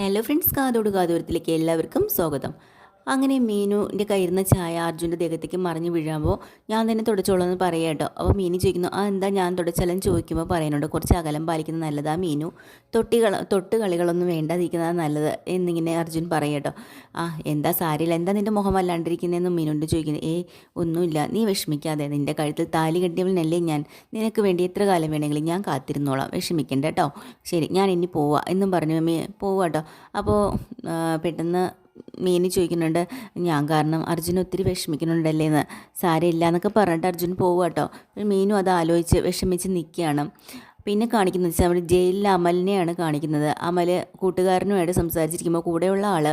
Hello friends കാതോട് കാതോരത്തിലേക്ക് എല്ലാവർക്കും സ്വാഗതം. അങ്ങനെ മീനുവിന്റെ കയ്യിരുന്ന ചായ അർജുന്റെ ദേഹത്തേക്ക് മറിഞ്ഞു വീഴുമ്പോൾ ഞാൻ തന്നെ തുടച്ചോളൂ എന്ന് പറയാം കേട്ടോ. അപ്പോൾ മീനു ചോദിക്കുന്നു ആ എന്താ ഞാൻ തുടച്ചാലും? ചോദിക്കുമ്പോൾ പറയുന്നുണ്ട് കുറച്ച് അകലം പാലിക്കുന്നത് നല്ലതാ മീനു. തൊട്ടികൾ തൊട്ട് കളികളൊന്നും വേണ്ടാതിരിക്കുന്നതാണ് നല്ലത് എന്നിങ്ങനെ അർജുൻ പറയാം കേട്ടോ. ആ എന്താ സാരിയില്ല എന്താ നിന്റെ മുഖം അല്ലാണ്ടിരിക്കുന്നതെന്ന് മീനുണ്ട് ചോദിക്കുന്നത് ഏ ഒന്നുമില്ല നീ വിഷമിക്കാതെ നിന്റെ കഴുത്തിൽ താലി കെട്ടിയവനല്ലേ ഞാൻ. നിനക്ക് വേണ്ടി എത്ര കാലം വേണമെങ്കിലും ഞാൻ കാത്തിരുന്നോളാം വിഷമിക്കണ്ട കേട്ടോ. ശരി ഞാൻ ഇനി പോവാം എന്നും പറഞ്ഞു മീ പോവാം കേട്ടോ. അപ്പോൾ പെട്ടെന്ന് മീനി ചോദിക്കുന്നുണ്ട് ഞാൻ കാരണം അർജുൻ ഒത്തിരി വിഷമിക്കുന്നുണ്ടല്ലേ എന്ന്. സാരമില്ല എന്നൊക്കെ പറഞ്ഞിട്ട് അർജുൻ പോവുക കേട്ടോ മീനും അത് ആലോചിച്ച് വിഷമിച്ച് നിൽക്കുകയാണ് പിന്നെ കാണിക്കുന്നത് വെച്ചാൽ നമ്മൾ ജയിലിൽ അമലിനെയാണ് കാണിക്കുന്നത്. അമൽ കൂട്ടുകാരനുമായിട്ട് സംസാരിച്ചിരിക്കുമ്പോൾ കൂടെയുള്ള ആൾ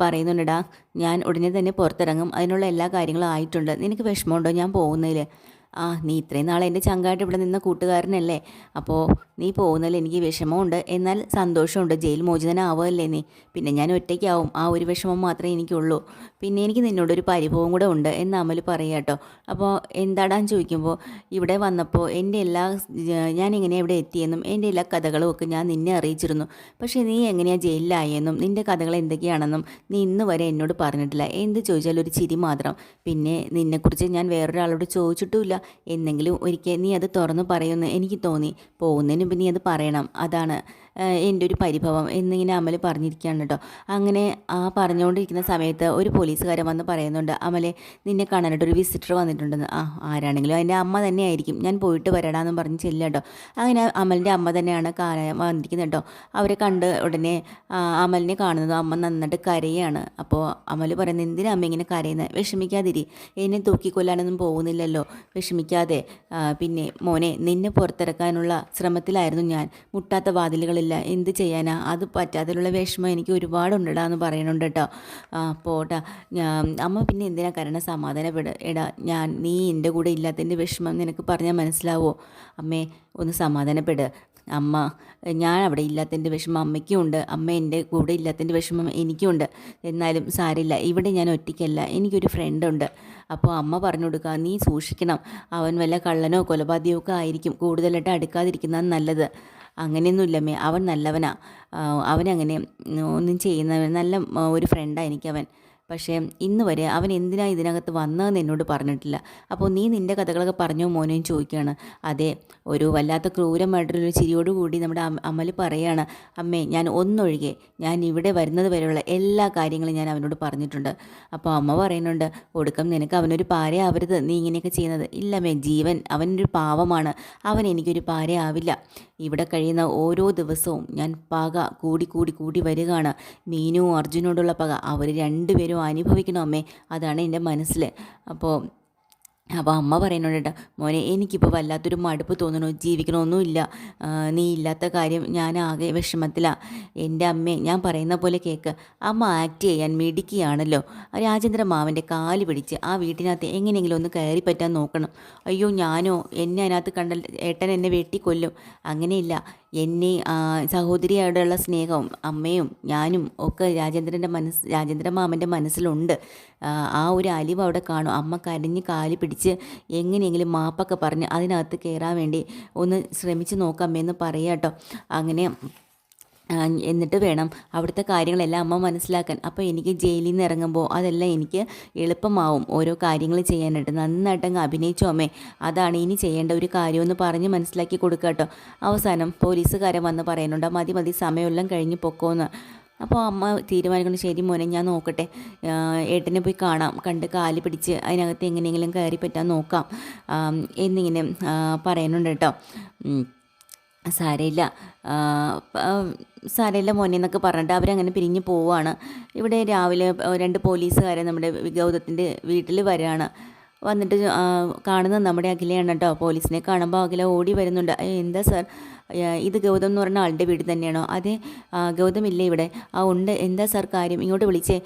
പറയുന്നുണ്ടടാ ഞാൻ ഉടനെ തന്നെ പുറത്തിറങ്ങും. അതിനുള്ള എല്ലാ കാര്യങ്ങളും ആയിട്ടുണ്ട്. നിനക്ക് വിഷമമുണ്ടോ? ഞാൻ പോകുന്നതിൽ ആ നീ ഇത്രയും നാളെ എന്റെ ചങ്കായിട്ട് ഇവിടെ നിന്ന കൂട്ടുകാരനല്ലേ? അപ്പോൾ നീ പോകുന്നതിൽ എനിക്ക് വിഷമമുണ്ട്. എന്നാൽ സന്തോഷമുണ്ട്. ജയിൽ മോചിതനാവുമല്ലേ നീ? പിന്നെ ഞാൻ ഒറ്റയ്ക്കാവും. ആ ഒരു വിഷമം മാത്രമേ എനിക്കുള്ളൂ. പിന്നെ എനിക്ക് നിന്നോടൊരു പരിഭവം കൂടെ ഉണ്ട്. എന്ന് അമൽ പറയാട്ടോ അപ്പോൾ എന്താടാന്ന് ചോദിക്കുമ്പോൾ ഇവിടെ വന്നപ്പോൾ എന്റെ എല്ലാ ഞാൻ എങ്ങനെയാണ് ഇവിടെ എത്തിയെന്നും എന്റെ എല്ലാ കഥകളും ഒക്കെ ഞാൻ നിന്നെ അറിയിച്ചിരുന്നു. പക്ഷേ നീ എങ്ങനെയാണ് ജയിലിലായെന്നും നിന്റെ കഥകൾ എന്തൊക്കെയാണെന്നും നീ ഇന്ന് വരെ എന്നോട് പറഞ്ഞിട്ടില്ല. എന്ത് ചോദിച്ചാലും ഒരു ചിരി മാത്രം. പിന്നെ നിന്നെക്കുറിച്ച് ഞാൻ വേറൊരാളോട് ചോദിച്ചിട്ടുമില്ല. എന്നെങ്കിലും ഒരിക്കൽ നീ അത് തുറന്നു പറയുമെന്ന് എനിക്ക് തോന്നി. പോകുന്നതിന് മുമ്പ് നീ അത് പറയണം. അതാണ്. എന്റെ ഒരു പരിഭവം എന്നിങ്ങനെ അമൽ പറഞ്ഞിരിക്കുകയാണ് കേട്ടോ. അങ്ങനെ ആ പറഞ്ഞുകൊണ്ടിരിക്കുന്ന സമയത്ത് ഒരു പോലീസുകാരൻ വന്ന് പറയുന്നുണ്ട് അമലെ നിന്നെ കാണാനായിട്ട് ഒരു വിസിറ്റർ വന്നിട്ടുണ്ടെന്ന്. ആ ആരാണെങ്കിലും എന്റെ അമ്മ തന്നെയായിരിക്കും. ഞാൻ പോയിട്ട് വരടാന്നും പറഞ്ഞ് ചെല്ലുക കേട്ടോ. അങ്ങനെ അമലിന്റെ അമ്മ തന്നെയാണ് കാണാൻ വന്നിരിക്കുന്നത് കേട്ടോ. അവരെ കണ്ട് ഉടനെ അമലിനെ കാണുന്നത് അമ്മ നന്നായിട്ട് കരയാണ്. അപ്പോൾ അമൽ പറയുന്നത് എന്തിനാ അമ്മ ഇങ്ങനെ കരയുന്നത് വിഷമിക്കാതിരി. എന്നെ തൂക്കിക്കൊല്ലാനൊന്നും പോകുന്നില്ലല്ലോ. വിഷമിക്കാതെ. പിന്നെ മോനെ നിന്നെ പുറത്തിറക്കാനുള്ള ശ്രമത്തിലായിരുന്നു ഞാൻ. മുട്ടാത്ത വാതിലുകളില്ല എന്ത് ചെയ്യാനാ? അത് പറ്റാത്തതിലുള്ള വിഷമം എനിക്ക് ഒരുപാടുണ്ടടാ എന്ന് പറയുന്നുണ്ട് കേട്ടോ പോട്ടാ. അമ്മ പിന്നെ എന്തിനാ കരണ സമാധാനപ്പെട് എടാ ഞാൻ നീ എന്റെ കൂടെ ഇല്ലാത്തതിന്റെ വിഷമം നിനക്ക് പറഞ്ഞാൽ മനസ്സിലാവോ? അമ്മേ ഒന്ന് സമാധാനപ്പെട്. അമ്മ ഞാൻ അവിടെ ഇല്ലാത്തതിന്റെ വിഷമം അമ്മയ്ക്കും ഉണ്ട്. അമ്മ എന്റെ കൂടെ ഇല്ലാത്തതിന്റെ വിഷമം എനിക്കുമുണ്ട് എന്നാലും സാരില്ല ഇവിടെ ഞാൻ ഒറ്റയ്ക്കല്ല. എനിക്കൊരു ഫ്രണ്ടുണ്ട് അപ്പോൾ അമ്മ പറഞ്ഞു കൊടുക്കുക നീ സൂക്ഷിക്കണം. അവൻ വല്ല കള്ളനോ കൊലപാതകമോ ഒക്കെ ആയിരിക്കും. കൂടുതലായിട്ട് അടുക്കാതിരിക്കുന്നതാണ് നല്ലത്. അങ്ങനെയൊന്നുമില്ലമ്മേ അവൻ നല്ലവനാ. അവനങ്ങനെ ഒന്നും ചെയ്യുന്നവൻ നല്ല ഒരു ഫ്രണ്ടാണ് എനിക്കവൻ പക്ഷേ ഇന്ന് വരെ അവൻ എന്തിനാണ് ഇതിനകത്ത് വന്നതെന്ന് എന്നോട് പറഞ്ഞിട്ടില്ല. അപ്പോൾ നീ നിന്റെ കഥകളൊക്കെ പറഞ്ഞോ മോനെയും ചോദിക്കുകയാണ്. അതെ ഒരു വല്ലാത്ത ക്രൂരമായിട്ടൊരു ചിരിയോടുകൂടി നമ്മുടെ അമ്മ അമൽ പറയാണ് അമ്മേ ഞാൻ ഒന്നൊഴികെ ഞാൻ ഇവിടെ വരുന്നത് വരെയുള്ള എല്ലാ കാര്യങ്ങളും ഞാൻ അവനോട് പറഞ്ഞിട്ടുണ്ട്. അപ്പോൾ അമ്മ പറയുന്നുണ്ട് ഒടുക്കം നിനക്ക് അവനൊരു പാരയാവരുത് നീ ഇങ്ങനെയൊക്കെ ചെയ്യുന്നത്. ഇല്ലമ്മേ ജീവൻ അവനൊരു പാവമാണ്. അവൻ എനിക്കൊരു പാരയാവില്ല ഇവിടെ കഴിയുന്ന ഓരോ ദിവസവും ഞാൻ പക കൂടി കൂടി കൂടി വരികയാണ്. മീനു അർജുനോടുള്ള പക. അവർ രണ്ടുപേരും അനുഭവിക്കണം അമ്മേ അതാണ് എന്റെ മനസ്സിൽ അപ്പോൾ അപ്പോൾ അമ്മ പറയുന്നുണ്ട് കേട്ടോ മോനെ എനിക്കിപ്പോൾ വല്ലാത്തൊരു മടുപ്പ് തോന്നണു ജീവിക്കണമൊന്നുമില്ല. നീ ഇല്ലാത്ത കാര്യം ഞാൻ ആകെ വിഷമത്തിലാണ് എന്റെ അമ്മേ ഞാൻ പറയുന്ന പോലെ കേൾക്ക് അമ്മ ആക്ട് ചെയ്യാൻ മിടിക്കുകയാണല്ലോ രാജേന്ദ്ര മാവന്റെ കാൽ പിടിച്ച് ആ വീട്ടിനകത്ത് എങ്ങനെയെങ്കിലും ഒന്ന് കയറി പറ്റാൻ നോക്കണം. അയ്യോ ഞാനോ? എന്നെ അതിനകത്ത് കണ്ടാൽ ഏട്ടൻ എന്നെ വെട്ടിക്കൊല്ലും. അങ്ങനെയില്ല. എന്നെ സഹോദരിയോടുള്ള സ്നേഹവും അമ്മയും ഞാനും ഒക്കെ രാജേന്ദ്രന്റെ മനസ്സ് രാജേന്ദ്ര മാമന്റെ മനസ്സിലുണ്ട്. ആ, ഒരു അലിവ് അവിടെ കാണും. അമ്മ കരഞ്ഞ് കാലി പിടിച്ച് എങ്ങനെയെങ്കിലും മാപ്പൊക്കെ പറഞ്ഞ് അതിനകത്ത് കയറാൻ വേണ്ടി ഒന്ന് ശ്രമിച്ച് നോക്കാമെന്ന് പറയാം കേട്ടോ. അങ്ങനെ എന്നിട്ട് വേണം അവിടുത്തെ കാര്യങ്ങളെല്ലാം അമ്മ മനസ്സിലാക്കാൻ. അപ്പോൾ എനിക്ക് ജയിലിൽ നിന്ന് ഇറങ്ങുമ്പോൾ അതെല്ലാം എനിക്ക് എളുപ്പമാവും ഓരോ കാര്യങ്ങൾ ചെയ്യാനായിട്ട്. നന്നായിട്ട് അഭിനയിച്ചോമേ അതാണ് ഇനി ചെയ്യേണ്ട ഒരു കാര്യമെന്ന് പറഞ്ഞ് മനസ്സിലാക്കി കൊടുക്കുക കേട്ടോ. അവസാനം പോലീസുകാരൻ വന്ന് പറയുന്നുണ്ട് മതി മതി സമയമെല്ലാം കഴിഞ്ഞ് പൊക്കോന്ന്. അപ്പോൾ അമ്മ തീരുമാനിക്കുന്നു ശരി മോനെ ഞാൻ നോക്കട്ടെ. ഏട്ടനെ പോയി കാണാം. കണ്ട് കാൽ പിടിച്ച് അതിനകത്ത് എങ്ങനെയെങ്കിലും കയറി പറ്റാൻ നോക്കാം. എന്നിങ്ങനെ പറയുന്നുണ്ട് കേട്ടോ. ഉം. സാരമില്ല മോനെ എന്നൊക്കെ പറഞ്ഞിട്ട് അവരങ്ങനെ പിരിഞ്ഞ് പോവുകയാണ് ഇവിടെ രാവിലെ രണ്ട് പോലീസുകാരെ നമ്മുടെ ഗൗതത്തിന്റെ വീട്ടിൽ വരികയാണ് വന്നിട്ട് കാണുന്ന കാണുന്നത് നമ്മുടെ അഖിലയാണ് കേട്ടോ. പോലീസിനെ കാണുമ്പോൾ അഖില ഓടി വരുന്നുണ്ട്. എന്താ സാർ? ഇത് ഗൗതം എന്ന് പറഞ്ഞ ആളുടെ വീട് തന്നെയാണോ? അതെ ഗൗതം ഇല്ലേ ഇവിടെ? ആ ഉണ്ട്. എന്താ സാർ കാര്യം? ഇങ്ങോട്ട് വിളിച്ചേ.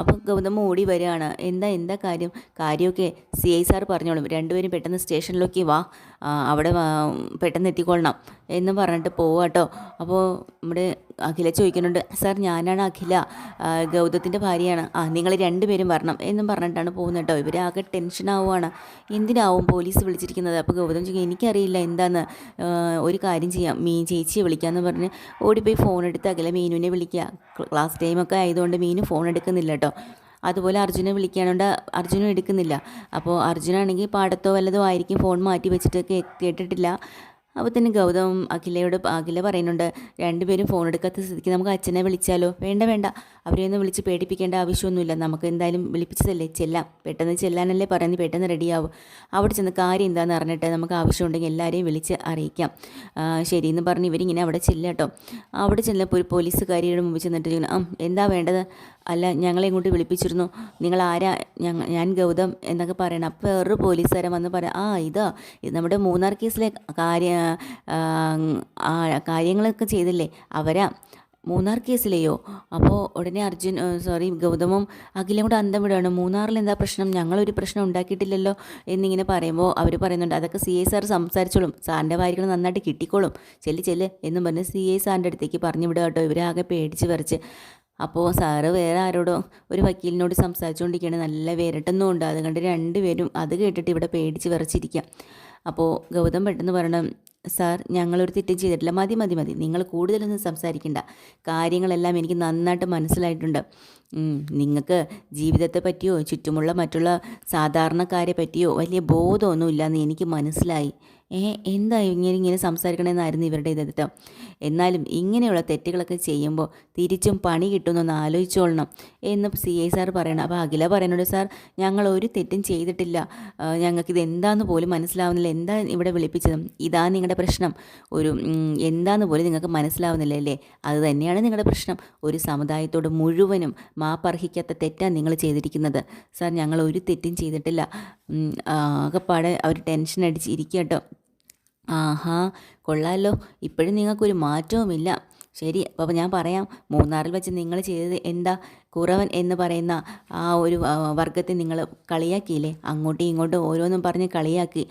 അപ്പോൾ ഗൗതം ഓടി വരികയാണ്. എന്താ എന്താ കാര്യം? കാര്യമൊക്കെ സി ഐ സാർ പറഞ്ഞോളും. രണ്ടുപേരും പെട്ടെന്ന് സ്റ്റേഷനിലേക്ക് വാ. അവിടെ പെട്ടെന്ന് എത്തിക്കൊള്ളണം എന്ന് പറഞ്ഞിട്ട് പോവാട്ടോ അപ്പോൾ നമ്മുടെ അഖില ചോദിക്കുന്നുണ്ട് സാർ ഞാനാണ് അഖില. ഗൗതത്തിന്റെ ഭാര്യയാണ്. ആ നിങ്ങൾ രണ്ടുപേരും വരണം എന്നും പറഞ്ഞിട്ടാണ് പോകുന്നത് കേട്ടോ ഇവർ ആകെ ടെൻഷൻ ആവുകയാണ് എന്തിനാവും പോലീസ് വിളിച്ചിരിക്കുന്നത്? അപ്പോൾ ഗൗതം ചോദിക്കും എനിക്കറിയില്ല. എന്താന്ന്? ഒരു കാര്യം കാര്യം ചെയ്യാം. മീൻ ചേച്ചി വിളിക്കാമെന്ന് പറഞ്ഞ് ഓടിപ്പോയി ഫോൺ എടുത്ത് അകലെ മീനുവിനെ വിളിക്കുക. ക്ലാസ് ടൈമൊക്കെ ആയതുകൊണ്ട് മീനു ഫോൺ എടുക്കുന്നില്ല കേട്ടോ. അതുപോലെ അർജുനെ വിളിക്കാനുണ്ട്. അർജുനും എടുക്കുന്നില്ല. അപ്പോൾ അർജുനാണെങ്കിൽ പാടത്തോ വല്ലതോ ആയിരിക്കും ഫോൺ മാറ്റി വെച്ചിട്ട് കേട്ടിട്ടില്ല. അപ്പോൾ തന്നെ ഗൗതം അഖിലയോട് അഖില പറയുന്നുണ്ട് രണ്ടുപേരും ഫോൺ എടുക്കാത്ത സ്ഥിതിക്ക് നമുക്ക് അച്ഛനെ വിളിച്ചാലോ? വേണ്ട വേണ്ട. അവരെ ഒന്നും വിളിച്ച് പേടിപ്പിക്കേണ്ട ആവശ്യമൊന്നുമില്ല. നമുക്ക് എന്തായാലും വിളിപ്പിച്ചതല്ലേ? ചെല്ലാം. പെട്ടെന്ന് ചെല്ലാനല്ലേ പറയുന്നത് പെട്ടെന്ന് റെഡിയാവും. അവിടെ ചെന്ന് കാര്യം എന്താണെന്ന് അറിഞ്ഞിട്ട് നമുക്ക് ആവശ്യമുണ്ടെങ്കിൽ എല്ലാവരെയും വിളിച്ച് അറിയിക്കാം. ശരിയെന്ന് പറഞ്ഞ് ഇവരിങ്ങനെ അവിടെ ചെല്ലാട്ടോ അവിടെ ചെല്ലപ്പോൾ ഒരു പോലീസുകാരിയുടെ മുമ്പിൽ ചെന്നിട്ട് ആ എന്താ വേണ്ടത്? അല്ല ഞങ്ങളെ ഇങ്ങോട്ട് വിളിപ്പിച്ചിരുന്നു. നിങ്ങൾ ആരാ? ഞങ്ങ ഞാൻ ഗൗതം എന്നൊക്കെ പറയണം. അപ്പോൾ വേറൊരു പോലീസുകാരൻ വന്ന് പറയാം ആ ഇതാ. ഇത് നമ്മുടെ മൂന്നാർ കേസിലെ കാര്യ കാര്യങ്ങളൊക്കെ ചെയ്തില്ലേ? അവരാ. മൂന്നാർ കേസിലെയോ? അപ്പോൾ ഉടനെ അർജുൻ സോറി ഗൗതമും അഖിലും കൂടെ അന്തം വിടുകയാണ്. മൂന്നാറിൽ എന്താ പ്രശ്നം? ഞങ്ങളൊരു പ്രശ്നം ഉണ്ടാക്കിയിട്ടില്ലല്ലോ എന്നിങ്ങനെ പറയുമ്പോൾ അവർ പറയുന്നുണ്ട് അതൊക്കെ സി ഐ സാർ സംസാരിച്ചോളും. സാറിന്റെ വാരികൾ നന്നായിട്ട് കിട്ടിക്കോളും. ചെല്ല് ചെല്ല് എന്നും പറഞ്ഞ് സി ഐ സാറിന്റെ അടുത്തേക്ക് പറഞ്ഞു വിടുക കേട്ടോ. ഇവരാകെ പേടിച്ച് പറിച്ച് അപ്പോൾ സാറ് വേറെ ആരോടോ ഒരു വക്കീലിനോട് സംസാരിച്ചുകൊണ്ടിരിക്കുകയാണ് നല്ല വിരട്ടുന്നും ഉണ്ട് അത് കണ്ട് രണ്ടുപേരും അത് കേട്ടിട്ട് ഇവിടെ പേടിച്ച് വിറച്ചിരിക്കുക അപ്പോൾ ഗൗതം പെട്ടെന്ന് പറയണം സാർ ഞങ്ങളൊരു തെറ്റും ചെയ്തിട്ടില്ല. മതി മതി മതി. നിങ്ങൾ കൂടുതലൊന്നും സംസാരിക്കണ്ട. കാര്യങ്ങളെല്ലാം എനിക്ക് നന്നായിട്ട് മനസ്സിലായിട്ടുണ്ട്. നിങ്ങൾക്ക് ജീവിതത്തെ പറ്റിയോ ചുറ്റുമുള്ള മറ്റുള്ള സാധാരണക്കാരെ പറ്റിയോ വലിയ ബോധമൊന്നുമില്ല എന്ന് എനിക്ക് മനസ്സിലായി. ഏ എന്താ ഇങ്ങനെ ഇങ്ങനെ സംസാരിക്കണമെന്നായിരുന്നു ഇവരുടെ ഇതെടുത്ത് എന്നാലും ഇങ്ങനെയുള്ള തെറ്റുകളൊക്കെ ചെയ്യുമ്പോൾ തിരിച്ചും പണി കിട്ടുമെന്നൊന്ന് ആലോചിച്ചോളണം എന്ന് സി ഐ സാർ പറയണം. അപ്പോൾ അഖില പറയുന്നുണ്ട് സാർ ഞങ്ങൾ ഒരു തെറ്റും ചെയ്തിട്ടില്ല. ഞങ്ങൾക്കിത് എന്താന്ന് പോലും മനസ്സിലാവുന്നില്ല. എന്താ ഇവിടെ വിളിപ്പിച്ചത്? ഇതാ നിങ്ങളുടെ പ്രശ്നം. ഒരു എന്താന്ന് പോലും നിങ്ങൾക്ക് മനസ്സിലാവുന്നില്ല അല്ലേ? അത് തന്നെയാണ് നിങ്ങളുടെ പ്രശ്നം. ഒരു സമുദായത്തോട് മുഴുവനും മാപ്പർഹിക്കാത്ത തെറ്റാണ് നിങ്ങൾ ചെയ്തിരിക്കുന്നത്. സാർ ഞങ്ങൾ ഒരു തെറ്റും ചെയ്തിട്ടില്ല. ആകെപ്പാടെ അവർ ടെൻഷൻ അടിച്ച് ഇരിക്കുക കേട്ടോ ആഹാ കൊള്ളാമല്ലോ ഇപ്പോഴും നിങ്ങൾക്കൊരു മാറ്റവുമില്ല. ശരി അപ്പോൾ ഞാൻ പറയാം. മൂന്നാറിൽ വെച്ച് നിങ്ങൾ ചെയ്തത് എന്താ? കുറവൻ എന്ന് പറയുന്ന ആ ഒരു വർഗത്തെ നിങ്ങൾ കളിയാക്കിയില്ലേ? അങ്ങോട്ടും ഇങ്ങോട്ടും ഓരോന്നും പറഞ്ഞ് കളിയാക്കി.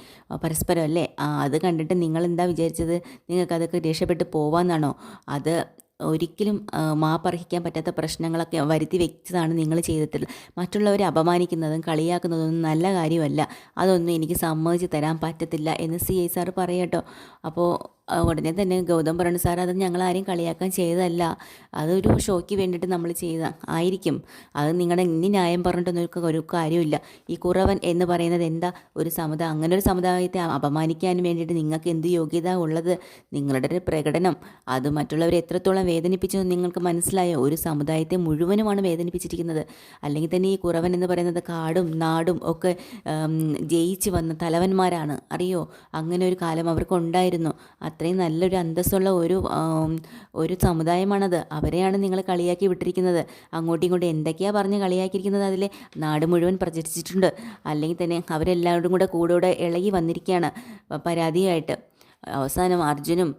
പരസ്പരം അല്ലേ? അത് കണ്ടിട്ട് നിങ്ങൾ എന്താ വിചാരിച്ചത്? നിങ്ങൾക്ക് അതൊക്കെ രക്ഷപ്പെട്ട് പോവാന്നാണോ? അത് ഒരിക്കലും മാപ്പർഹിക്കാൻ പറ്റാത്ത പ്രശ്നങ്ങളൊക്കെ വരുത്തി വെച്ചതാണ് നിങ്ങൾ ചെയ്തിട്ടുള്ളത് മറ്റുള്ളവരെ അപമാനിക്കുന്നതും കളിയാക്കുന്നതൊന്നും നല്ല കാര്യമല്ല. അതൊന്നും എനിക്ക് സമ്മതിച്ച് തരാൻ പറ്റത്തില്ല എന്ന് സി ഐ സാർ പറയട്ടോ. അപ്പോൾ ഉടനെ തന്നെ ഗൗതം പറഞ്ഞു സാർ അത് ഞങ്ങൾ ആരെയും കളിയാക്കാൻ ചെയ്തതല്ല. അതൊരു ഷോയ്ക്ക് വേണ്ടിയിട്ട് നമ്മൾ ചെയ്ത ആയിരിക്കും. അത് നിങ്ങളുടെ ഇനി ന്യായം പറഞ്ഞിട്ടൊന്നും ഒരു- കാര്യമില്ല ഈ കുറവൻ എന്ന് പറയുന്നത് എന്താ? ഒരു സമുദായം അങ്ങനെ ഒരു സമുദായത്തെ അപമാനിക്കാനും വേണ്ടിയിട്ട് നിങ്ങൾക്ക് എന്ത് യോഗ്യത ഉള്ളത്? നിങ്ങളുടെ ഒരു പ്രകടനം. അത് മറ്റുള്ളവരെ എത്രത്തോളം വേദനിപ്പിച്ചു നിങ്ങൾക്ക് മനസ്സിലായ? ഒരു സമുദായത്തെ മുഴുവനുമാണ് വേദനിപ്പിച്ചിരിക്കുന്നത്. അല്ലെങ്കിൽ തന്നെ ഈ കുറവൻ എന്ന് പറയുന്നത് കാടും നാടും ഒക്കെ ജയിച്ച് വന്ന തലവന്മാരാണ്. അറിയോ? അങ്ങനെ ഒരു കാലം അവർക്കുണ്ടായിരുന്നു അത്രയും നല്ലൊരു അന്തസ്സുള്ള ഒരു ഒരു സമുദായമാണത്. അവരെയാണ് നിങ്ങൾ കളിയാക്കി വിട്ടിരിക്കുന്നത്. അങ്ങോട്ടും ഇങ്ങോട്ടും എന്തൊക്കെയാ പറഞ്ഞ് കളിയാക്കിയിരിക്കുന്നത് അതിൽ നാട് മുഴുവൻ പ്രചരിച്ചിട്ടുണ്ട്. അല്ലെങ്കിൽ തന്നെ അവരെല്ലാവരും കൂടെ കൂടെ ഇളകി വന്നിരിക്കുകയാണ്. പരാതിയായിട്ട്. അവസാനം അർജുനും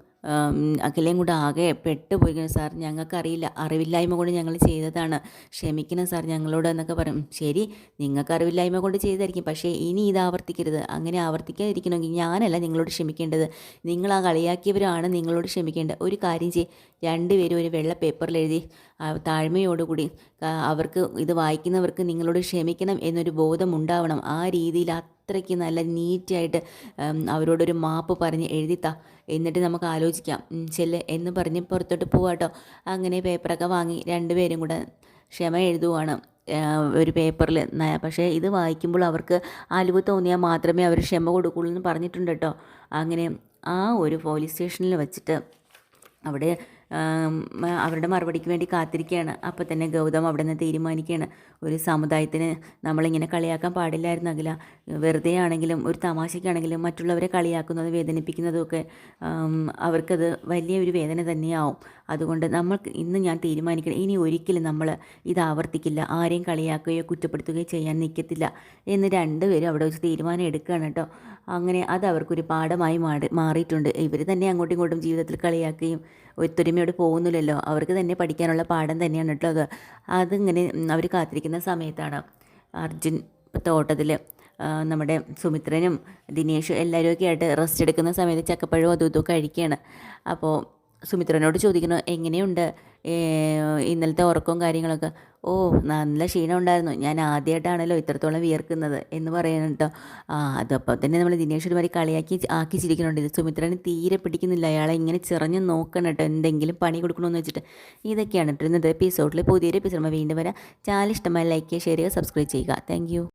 അഖിലയും കൂടെ ആകെ പെട്ടുപോയിരിക്കുന്നു. സാർ ഞങ്ങൾക്കറിയില്ല. അറിവില്ലായ്മ കൊണ്ട് ഞങ്ങൾ ചെയ്തതാണ്. ക്ഷമിക്കണം സാർ ഞങ്ങളോട് എന്നൊക്കെ പറയും. ശരി. നിങ്ങൾക്ക് അറിവില്ലായ്മ കൊണ്ട് ചെയ്തായിരിക്കും പക്ഷേ ഇനി ഇത് ആവർത്തിക്കരുത്. അങ്ങനെ ആവർത്തിക്കാതിരിക്കണമെങ്കിൽ ഞാനല്ല നിങ്ങളോട് ക്ഷമിക്കേണ്ടത്. നിങ്ങൾ ആ കളിയാക്കിയവരാണ് നിങ്ങളോട് ക്ഷമിക്കേണ്ടത്. ഒരു കാര്യം ചെയ്യും. രണ്ടുപേരും ഒരു വെള്ള പേപ്പറിൽ എഴുതി താഴ്മയോടുകൂടി അവർക്ക് ഇത് വായിക്കുന്നവർക്ക് നിങ്ങളോട് ക്ഷമിക്കണം എന്നൊരു ബോധം ഉണ്ടാവണം ആ രീതിയിൽ അത്രയ്ക്ക് നല്ല നീറ്റായിട്ട് അവരോടൊരു മാപ്പ് പറഞ്ഞ് എഴുതിത്താ. എന്നിട്ട് നമുക്ക് ആലോചിക്കാം. ചെല്ല് എന്ന് പറഞ്ഞ് പുറത്തോട്ട് പോവാട്ടോ. അങ്ങനെ പേപ്പറൊക്കെ വാങ്ങി രണ്ടുപേരും കൂടെ ക്ഷമ എഴുതുവാണ്. ഒരു പേപ്പറിൽ പക്ഷേ ഇത് വായിക്കുമ്പോൾ അവർക്ക് അലിവ് തോന്നിയാൽ മാത്രമേ അവർ ക്ഷമ കൊടുക്കുള്ളൂ എന്ന് പറഞ്ഞിട്ടുണ്ട് കേട്ടോ. അങ്ങനെ ആ ഒരു പോലീസ് സ്റ്റേഷനിൽ വെച്ചിട്ട് അവിടെ അവരുടെ മറുപടിക്ക് വേണ്ടി കാത്തിരിക്കുകയാണ് അപ്പോൾ തന്നെ ഗൗതം അവിടെ നിന്ന് തീരുമാനിക്കുകയാണ്. ഒരു സമുദായത്തിന് നമ്മളിങ്ങനെ കളിയാക്കാൻ പാടില്ലായിരുന്നു അഖില. വെറുതെ ആണെങ്കിലും ഒരു തമാശയ്ക്കാണെങ്കിലും മറ്റുള്ളവരെ കളിയാക്കുന്നത് വേദനിപ്പിക്കുന്നതും ഒക്കെ അവർക്കത് വലിയൊരു വേദന തന്നെയാവും. അതുകൊണ്ട് നമ്മൾ ഇന്ന് ഞാൻ തീരുമാനിക്കണം. ഇനി ഒരിക്കലും നമ്മൾ ഇത് ആവർത്തിക്കില്ല. ആരെയും കളിയാക്കുകയോ കുറ്റപ്പെടുത്തുകയോ ചെയ്യാൻ നിൽക്കത്തില്ല എന്ന് രണ്ടുപേരും അവിടെ വെച്ച് തീരുമാനം എടുക്കുകയാണ് കേട്ടോ. അങ്ങനെ അത് അവർക്കൊരു പാഠമായി മാറി മാറിയിട്ടുണ്ട്. ഇവർ തന്നെ അങ്ങോട്ടും ഇങ്ങോട്ടും ജീവിതത്തിൽ കളിയാക്കുകയും ഒത്തൊരുമയോട് പോകുന്നില്ലല്ലോ. അവർക്ക് തന്നെ പഠിക്കാനുള്ള പാഠം തന്നെയാണ് കേട്ടോ അത്. അതിങ്ങനെ അവർ കാത്തിരിക്കുന്ന സമയത്താണ് അർജുൻ തോട്ടത്തിൽ നമ്മുടെ സുമിത്രനും ദിനേഷും എല്ലാവരും ഒക്കെ ആയിട്ട് റെസ്റ്റ് എടുക്കുന്ന സമയത്ത് ചക്കപ്പഴവും അതും ഇതും കഴിക്കുകയാണ് അപ്പോൾ സുമിത്രനോട് ചോദിക്കുന്നു എങ്ങനെയുണ്ട്? ഇന്നലത്തെ ഉറക്കവും കാര്യങ്ങളൊക്കെ. ഓ നല്ല ക്ഷീണം ഉണ്ടായിരുന്നു. ഞാൻ ആദ്യമായിട്ടാണല്ലോ ഇത്രത്തോളം വിയർക്കുന്നത് എന്ന് പറയുന്നത് കേട്ടോ ആ അതപ്പോൾ തന്നെ നമ്മൾ ദിനേഷ് ഒരുമാതിരി കളിയാക്കി ആക്കി ചിരിക്കുന്നുണ്ട് ഇത് സുമിത്രന് തീരെ പിടിക്കുന്നില്ല. അയാളെ ഇങ്ങനെ ചിറഞ്ഞ് നോക്കണം കേട്ടോ എന്തെങ്കിലും പണി കൊടുക്കണമെന്ന് വെച്ചിട്ട്. ഇതൊക്കെയാണ് കേട്ടോ ഇന്നത്തെ എപ്പിസോഡിൽ പുതിയൊരു എപ്പിസോഡ് വീണ്ടും വരാം. ചാനൽ ഇഷ്ടമായി ലൈക്ക് ചെയ്യുക ഷെയർ ചെയ്യുക സബ്സ്ക്രൈബ് ചെയ്യുക. താങ്ക്